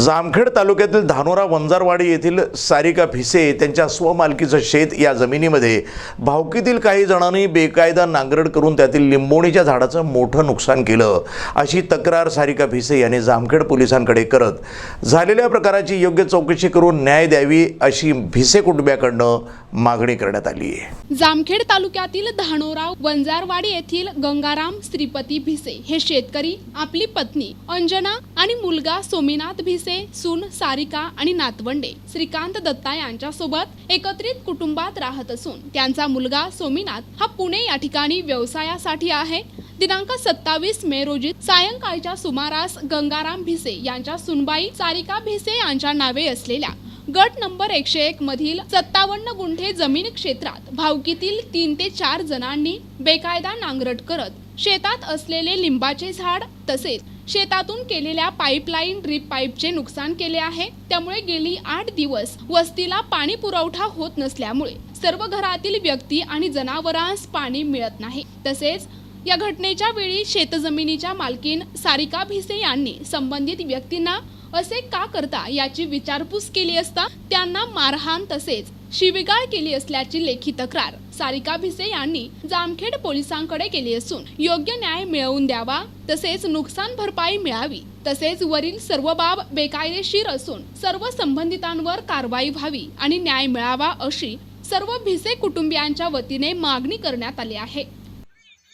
जामखेड तालुक्यातील धानोरा वंजारवाडी येथील सारिका भिसे त्यांच्या स्वमालकीचं शेत या जमिनीमध्ये भावकीतील काही जणांनी बेकायदा नांगरड करून त्यातील लिंबोणीच्या झाडाचं मोठं नुकसान केलं. अशी तक्रार सारिका भिसे यांनी जामखेड पोलिसांकडे करत झालेल्या प्रकाराची योग्य चौकशी करून न्याय द्यावी अशी भिसे कुटुंबियाकडनं मागणी करण्यात आली आहे. जामखेड तालुक्यातील धानोरा वंजारवाडी येथील गंगाराम श्रीपती भिसे हे शेतकरी आपली पत्नी अंजना आणि मुलगा सोमीनाथ भिसे सून सारिका आणि नातवंडे श्रीकांत दत्ता यांच्यासोबत एकत्रित कुटुंबात राहत असून त्यांचा मुलगा सोमीनाथ हा पुणे या ठिकाणी व्यवसायासाठी आहे. दिनांक सत्तावीस मे रोजी सायंकाळच्या सुमारास गंगाराम भिसे यांच्या सुनबाई सारिका भिसे यांच्या नावे असलेल्या गट नंबर एकशे एक मधील सत्तावन्न गुंठे जमीन क्षेत्रात भावकीतील तीन ते चार जणांनी बेकायदा नांगरट करत शेतात असलेले लिंबाचे झाड तसेच शेतातून केलेल्या पाईपलाईन ड्रीप पाईपचे नुकसान केले आहे. त्यामुळे गेली आठ दिवस वस्तीला पाणी पुरवठा होत नसल्यामुळे सर्व घरातील व्यक्ती आणि जनावरांस पाणी मिळत नाही. तसेच या घटनेच्या वेळी शेतजमिनीच्या मालकीन सारिका भिसे यांनी संबंधित व्यक्तींना असे का करता याची विचारपूस केली असता त्यांना मारहाण तसेच शिवीगाळ केली असल्याची लेखी तक्रार सारिका भिसे यांनी जामखेड पोलिसांकडे केली असून योग्य न्याय मिळवून द्यावा तसेच नुकसान भरपाई मिळावी तसेच वरील सर्व बाब बेकायदेशीर असून सर्व संबंधितांवर कारवाई व्हावी आणि न्याय मिळावा अशी सर्व भिसे कुटुंबियांच्या वतीने मागणी करण्यात आली आहे.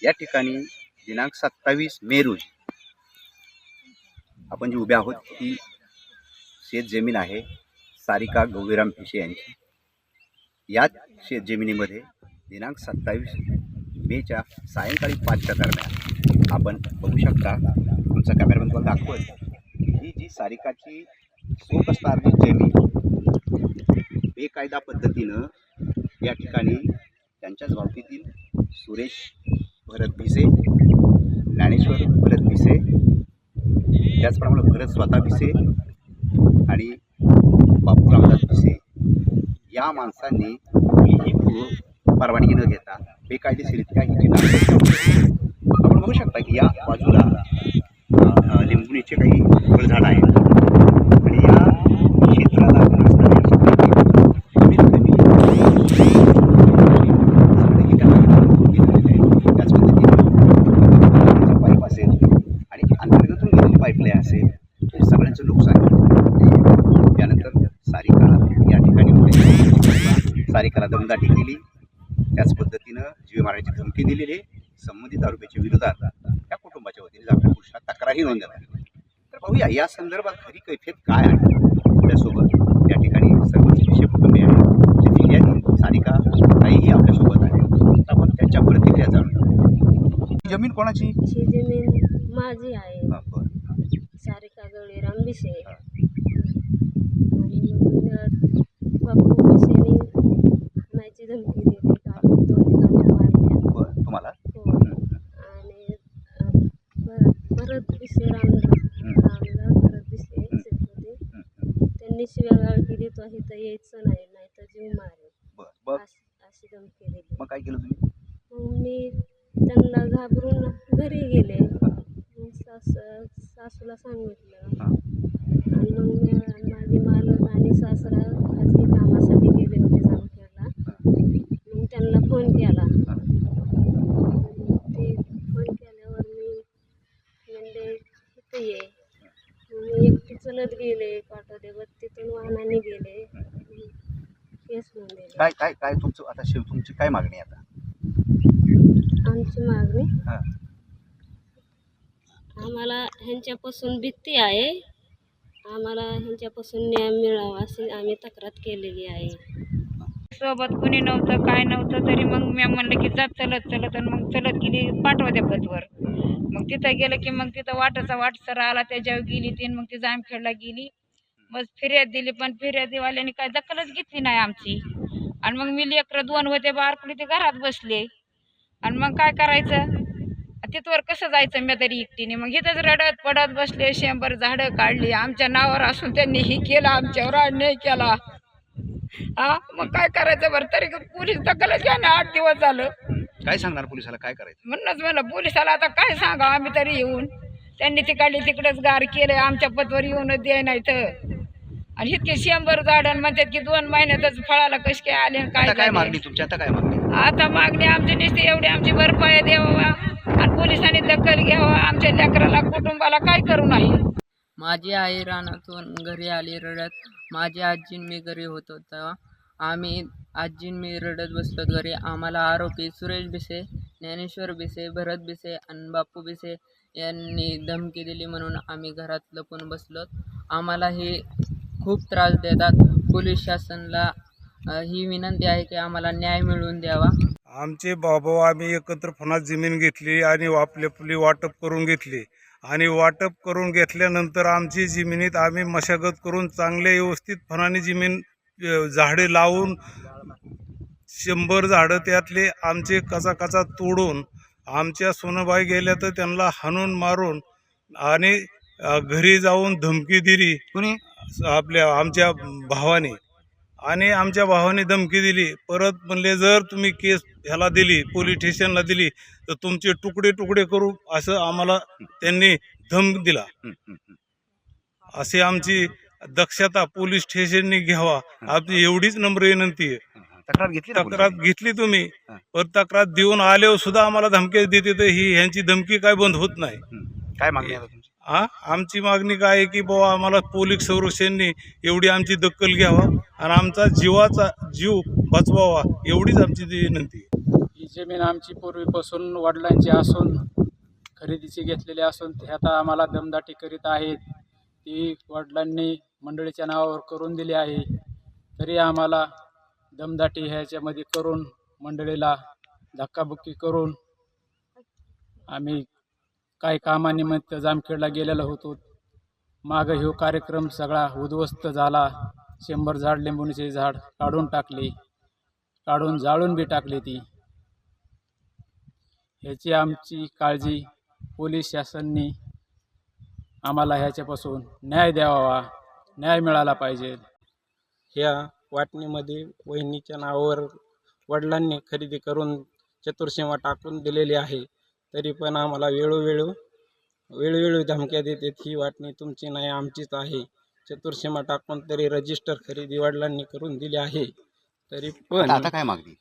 या ठिकाणी दिनांक सत्तावीस मे रोजी आपण जी उभे आहोत ती शेत जमीन आहे सारिका गौरीराम पिशे यांची. याच शेत जमिनीमध्ये दिनांक सत्तावीस मेच्या सायंकाळी पाचच्या दरम्यान आपण बघू शकता तुमचा कॅमेरामॅन तुम्हाला दाखवत ही जी सारिकाची सोप असणारी जमीन बेकायदा पद्धतीनं या ठिकाणी त्यांच्याच बाबतीतील सुरेश ज्ञानेश्वर भरत भिसे. त्याचप्रमाणे भरत स्वतः भिसे आणि बापू रामदास भिसे. या माणसांनी ही पूर्व परवानगी न घेता बेकायदेशीरित्या ही जी नांगरट आपण बघू शकता की या बाजूला अ, लिंबुणीचे काही फळझाडं आहेत आणि या क्षेत्राला आपण असणाऱ्या कमीत कमी त्याच पद्धतीने पाईप असेल आणि अंतर्गतून गेलेली पाईपलाईन असेल हे सगळ्यांचं नुकसान आहे. त्यानंतर सारिका या ठिकाणी उभे सारिकाला दमदाटी केली त्याच पद्धतीनं जीव मारण्याची धमकी दिलेली आहे. संबंधित आरोपीच्या विरोधात या कुटुंबाच्या वतीने जामखेड तक्रारही नोंदवण्यात आली तर पाहूया या संदर्भात खरी कैफियत काय आहे? आपल्यासोबत या ठिकाणी सर्वच विषय कुटुंबीय आहे जे फिर्यादी सारिका ताईही आपल्यासोबत आहे तर आपण त्यांच्या प्रतिक्रिया जाणून. जमीन कोणाची? ही जमीन माझी आहे. हा, बरं. सारिका गवळीराम बिसे हा. आणि मग बापू बिसेने माझी धमकी दिली काढून दोन काढून मारल्या बरं तुम्हाला हो. आणि अ, भ- भरत बिसे रामदास रामदास भरत बिसे शेतकरी शिव्यागाळ केली तो इथं यायचं नाही नाही तर जीव मारेल. बरं बरं. अशी अशी धमकी दिली. मग काय केलं तुम्ही? मग मी त्यांना घाबरून घरी गेले. मग सास सासूला सांगितलं. हां. आणि मग मी माझे मालक आणि सासरा खाजगी कामासाठी गेले होते जामखेडला. मग त्यांना फोन केला. ते फोन केल्यावर मी म्हणजे इथं ये. मग मी एकटी चलत गेले. काय काय काय तुमचं आता शिव तुमची काय मागणी आहे आता? आमची मागणी? हां. आम्हाला ह्यांच्यापासून भीती आहे. आम्हाला ह्यांच्यापासून न्याय मिळावा अशी आम्ही तक्रार केलेली आहे. सोबत कुणी नव्हतं काय नव्हतं तरी मग मी म्हणलं की जात चलत चलत आणि मग चलत गेली पाठवत्या पतवर मग तिथं गेलं की मग तिथं वाटाचा वाटसर आला त्याच्यावर गेली ती मग ती जामखेडला गेली. मग फिर्याद दिली पण फिर्यादीवाल्याने काय दखलच घेतली नाही आमची. आणि मग मी लेकरं दोन होते बारकुली ते घरात बसले. आणि मग काय करायचं? तिथवर कसं जायचं मी तरी एकटीने? मग इथंच रडत पडत बसले शंभर झाडं काढली. आमच्या नावावर असून त्यांनी ही केलं आमच्यावर अन्याय केला. हा मग काय करायचं बरं? तरी पोलीस दखलच घ्या ना आठ दिवस झालं. काय सांगणार पोलिसाला? काय करायचं? म्हणूनच म्हणलं पोलिसाला आता काय सांगा आम्ही तरी येऊन. त्यांनी तिकडली तिकडंच गार केलं आमच्या पतवर येऊन द्याय नाही तर आणि इतके शंभर झाडं म्हणतात की दोन महिन्यातच फळाला कसे काय आले आणि आता काय काय झाले. मागणी तुमची? आता काय मागणी? आता मागणी आमची नुसती एवढी आमची भरपाई द्यावा आणि पोलिसांनी दखल घ्यावा. आमच्या लेकराला कुटुंबाला काय करू नाही? माझी आई रानातून घरी आली रडत. माझी आजी मी घरी होतो तेव्हा. आम्ही आजी मी रडत बसलो घरी. आम्हाला आरोपी सुरेश बिसे ज्ञानेश्वर बिसे भरत बिसे आणि बापू बिसे यांनी धमकी दिली म्हणून आम्ही घरात लपून बसलो आम्हाला हे खूप त्रास देतात. पोलीस शासनला ही विनंती आहे की आम्हाला न्याय मिळवून द्यावा. आमचे बाबा आम्ही एकत्र फणात जमीन घेतली आणि आपली आपली वाटप करून घेतली. आणि वाटप करून घेतल्यानंतर आमची जमिनीत आम्ही मशागत करून चांगले व्यवस्थित फणाने जमीन झाडे लावून शंभर झाडं त्यातले आमचे कचा कचा तोडून आमच्या सोनबाई गेल्या तर त्यांना हाणून मारून आणि घरी जाऊन धमकी दिली. कुणी? आपल्या आमच्या भावाने आणि आमच्या भावाने धमकी दिली परत म्हणले जर तुम्ही केस ह्याला दिली पोलीस स्टेशनला दिली तर तुमचे तुकडे तुकडे करू असं आम्हाला त्यांनी धम दिला. असे आमची दक्षता पोलीस स्टेशनने घ्यावा आपली एवढीच नम्र विनंती आहे. तक्रार घेतली तक्रार? घेतली तुम्ही. पण तक्रार देऊन आल्यावर सुद्धा आम्हाला धमकी देते तर ही ह्यांची धमकी काय बंद होत नाही. काय मागणी हा? आमची मागणी काय आहे की बाबा आम्हाला पोलीस संरक्षणने एवढी आमची दखल घ्यावा आणि आमचा जीवाचा जीव वाचवावा एवढीच आमची विनंती आहे. ही जमीन आमची पूर्वीपासून वडिलांची असून खरेदीची घेतलेली असून ते आता आम्हाला दमदाटी करीत आहेत. ती वडिलांनी मंडळीच्या नावावर करून दिली आहे. तरी आम्हाला दमदाटी ह्याच्यामध्ये करून मंडळीला धक्काबुक्की करून आम्ही काही कामानिमित्त जामखेडला गेलेला होतो. मागं ह्यो कार्यक्रम सगळा उद्ध्वस्त झाला. शंभर झाड लिंबूचे झाड काढून टाकले. काढून जाळून बी टाकली ती. ह्याची आमची काळजी पोलीस शासननी आम्हाला ह्याच्यापासून न्याय द्यावा न्याय मिळाला पाहिजे. ह्या वाटणीमध्ये वहिनीच्या नावावर वडिलांनी खरेदी करून चतुर्सीमा टाकून दिलेली आहे. तरी पण आम्हाला वेळोवेळी वेळोवेळी धमक्या देतात ही वाटणी तुमची नाही आमचीच आहे. चतुर्सीमा टाकून तरी रजिस्टर खरेदी वडिलांनी करून दिली आहे. तरी पण आता काय मागणी?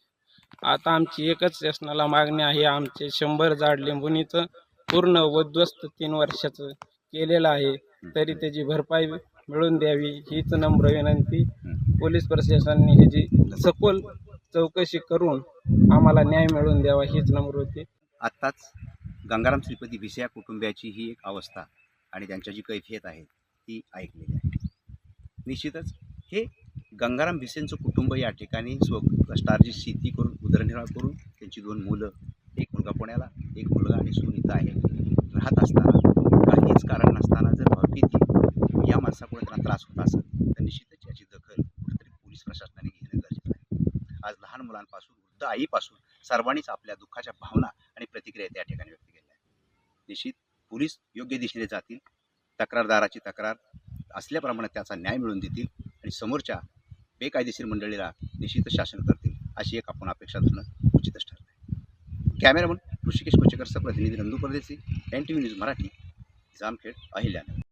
आता आमची एकच शासनाला मागणी आहे आमचे शंभर झाड लिंबुनीचं पूर्ण उद्ध्वस्त तीन वर्षाचं केलेलं आहे. तरी त्याची भरपाई मिळवून द्यावी हीच नम्र विनंती. पोलीस प्रशासनाने ह्याची सखोल चौकशी करून आम्हाला न्याय मिळवून द्यावा हीच नम्र होती आत्ताच गंगाराम श्रीपती भिसे कुटुंबियाची ही एक अवस्था आणि त्यांच्या जी कैफियत आहे ती ऐकलेली आहे. निश्चितच हे गंगाराम भिसेंचं कुटुंब या ठिकाणी स्व कष्टार्जित शेती करून उदरनिर्वाह करून त्यांची दोन मुलं एक मुलगा पुण्याला एक मुलगा आणि सुनीता आहे. राहत असताना काहीच कारण नसताना जर भरतीती या माणसाकडे त्यांना त्रास होत असेल तर निश्चितच याची दखल कुठेतरी पोलीस प्रशासनाने घेणं गरजेचं आहे. आज लहान मुलांपासून वृद्ध आईपासून सर्वांनीच आपल्या दुःखाच्या भावना प्रतिक्रिया त्या ठिकाणी व्यक्त केल्या आहेत निश्चित पोलीस योग्य दिशेने जातील तक्रारदाराची तक्रार असल्याप्रमाणे त्याचा न्याय मिळवून देतील आणि समोरच्या बेकायदेशीर मंडळीला निश्चितच शासन करतील अशी एक आपण अपेक्षा धरणं उचितच ठरलं आहे कॅमेरामन ऋषिकेश कोचेकरचा प्रतिनिधी Nandu Pardesi N T V news Marathi Jamkhed Ahilyanagar.